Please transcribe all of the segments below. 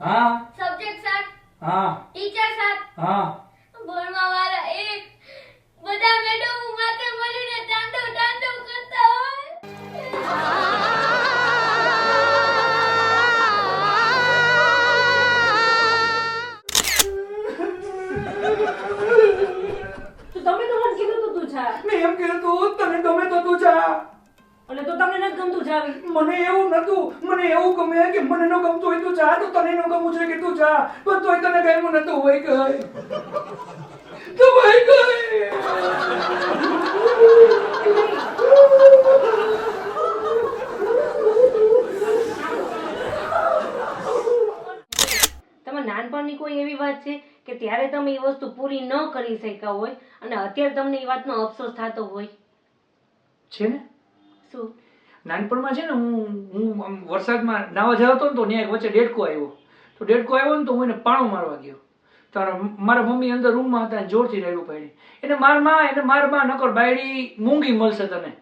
હા? સબ્જેક્ટ સાથ હા. ટીચર સાથ હા. ભણવા વાળા એક. બધા મેં તો તમને નથી ગમતું જાવી મને એવું નતું. મને એવું ગમે કે મને ન ગમતું હોય તું જા તો તને ન ગમવું જોઈએ કે તું જા પણ તોય તને ગમ્યું નતું હોય કે તો ભાઈ ગઈ તમે નાનપણની કોઈ એવી વાત છે કે ત્યારે તમે એ વસ્તુ પૂરી ન કરી શક્યા હોય અને અત્યારે તમને એ વાતનો અફસોસ થતો હોય? છે ને? શું? નાનપણમાં છે ને હું હું આમ વરસાદમાં નાવા જતો ને તો ત્યાં એક વચ્ચે ડેડકો આવ્યો. તો ડેડકો આવ્યો ને તો હું એને પાણો મારવા ગયો. તારા મારા મમ્મી અંદર રૂમમાં હતા જોરથી રેડું પાડી. એને મારમાં, એને મારમાં, નકર બાયડી મૂંગી મળશે તને.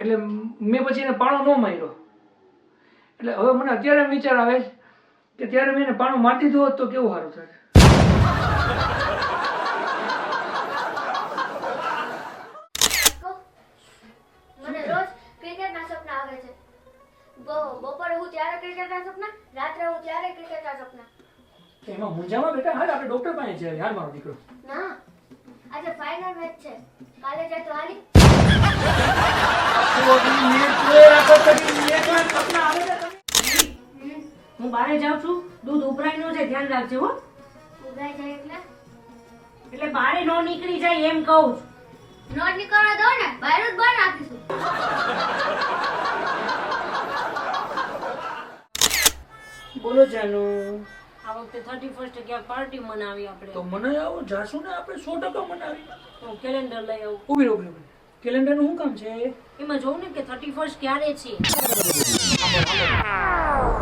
એટલે મેં પછી એને પાણો ન માર્યો. એટલે હવે મને અત્યારે વિચાર આવે કે ત્યારે મેં એને પાણો મારી દીધું હોત તો કેવું સારું થાય મને રોજ ક્રિકેટના સપના આવે છે બ- બપોરે હું ત્યારે ક્રિકેટના સપના રાત્રે હું ત્યારે ક્રિકેટના સપના. એમાં મૂંઝામાં બેટા? હાલ આપણે ડોક્ટર પાસે છે યાર મારો દીકરો. ના આજે ફાઇનલ મેચ છે. કાલે જાય તો હાલી. હું બારે જાઉં છું. દૂધ ઉભરાઈ ન છે ધ્યાન રાખજો હો. ઉભરાઈ જાય એટલે? એટલે બારે ન નીકળી જાય એમ કહું છું. નો નીકળવા દો ને બહાર જ બહાર નાખીશું. બોલો જાનુ. આ વખતે થર્ટી ફર્સ્ટ ક્યાં પાર્ટી મનાવી તો આપણે. મને આવો જાશું ને આપણે સો ટકા મનાવી. હું કેલેન્ડર લઈ આવું. ઊભી ઊભી ઊભી કેલેન્ડરનું શું કામ છે? એમાં જોઉં ને કે થર્ટી ફર્સ્ટ ક્યારે છે?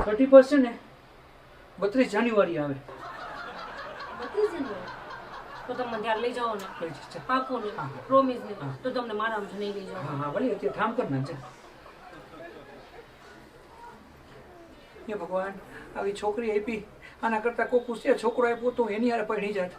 થર્ટી ફર્સ્ટ છે ને બત્રીસ જાન્યુઆરી આવે. બત્રીસ જાન્યુઆરી? તો તમે ત્યારે લઈ જાઓ ને. પાકું ને. પ્રોમિસ ને. તો તમને મારા નહીં લઈ જાઓ હા હા ભલે અત્યારે ઠામ કર નાખજે હે ભગવાન, આવી છોકરી આપી, આના કરતા કોઈ પૂછે છોકરો આપ્યો તો એની હારે પડી જાત.